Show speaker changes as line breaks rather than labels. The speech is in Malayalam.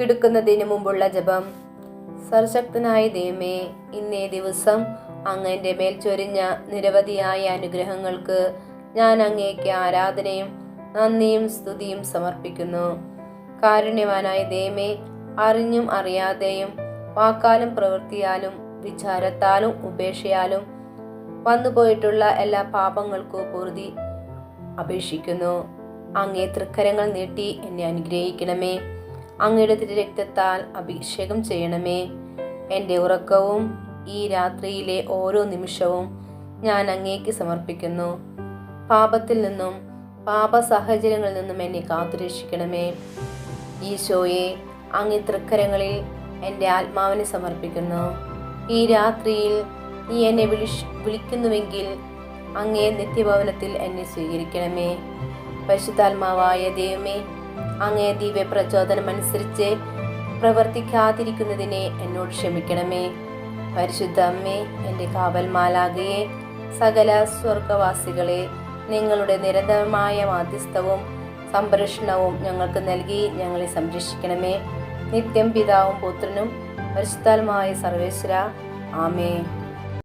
കിടക്കുന്നതിന് മുമ്പുള്ള ജപം. സർശക്തനായ ദൈവമേ ഇന്നേ ദിവസം അങ്ങ് എന്റെ മേൽ ചൊരിഞ്ഞ നിരവധിയായ അനുഗ്രഹങ്ങൾക്ക് ഞാൻ അങ്ങേക്ക് ആരാധനയും നന്ദിയും സ്തുതിയും സമർപ്പിക്കുന്നു. കാരുണ്യവാനായ ദൈവമേ അറിഞ്ഞും അറിയാതെയും വാക്കാലും പ്രവൃത്തിയാലും വിചാരത്താലും ഉപേക്ഷയാലും വന്നുപോയിട്ടുള്ള എല്ലാ പാപങ്ങൾക്കും പൊറുതി അപേക്ഷിക്കുന്നു. അങ്ങേ തൃക്കരങ്ങൾ നീട്ടി എന്നെ അനുഗ്രഹിക്കണമേ. അങ്ങയുടെ തിരുരക്തത്താൽ അഭിഷേകം ചെയ്യണമേ. എന്റെ ഉറക്കവും ഈ രാത്രിയിലെ ഓരോ നിമിഷവും ഞാൻ അങ്ങേക്ക് സമർപ്പിക്കുന്നു. പാപത്തിൽ നിന്നും പാപ സാഹചര്യങ്ങളിൽ നിന്നും എന്നെ കാത്തുരക്ഷിക്കണമേ. ഈശോയെ അങ്ങ് തൃക്കരങ്ങളിൽ എന്റെ ആത്മാവിനെ സമർപ്പിക്കുന്നു. ഈ രാത്രിയിൽ നീ എന്നെ വിളിഷ് വിളിക്കുന്നുവെങ്കിൽ അങ്ങേ നിത്യഭവനത്തിൽ എന്നെ സ്വീകരിക്കണമേ. പരിശുദ്ധാത്മാവായ ദൈവമേ അങ്ങേ ദിവ്യ പ്രചോദനമനുസരിച്ച് പ്രവർത്തിക്കാതിരിക്കുന്നതിനെ എന്നോട് ക്ഷമിക്കണമേ. പരിശുദ്ധ അമ്മേ എന്റെ കാവൽമാലാകയെ സകല സ്വർഗവാസികളെ നിങ്ങളുടെ നിരന്തരമായ മാധ്യസ്ഥവും സംരക്ഷണവും ഞങ്ങൾക്ക് നൽകി ഞങ്ങളെ സംരക്ഷിക്കണമേ. നിത്യം പിതാവും പുത്രനും പരിശുദ്ധാത്മായ സർവേശ്വര. ആമേ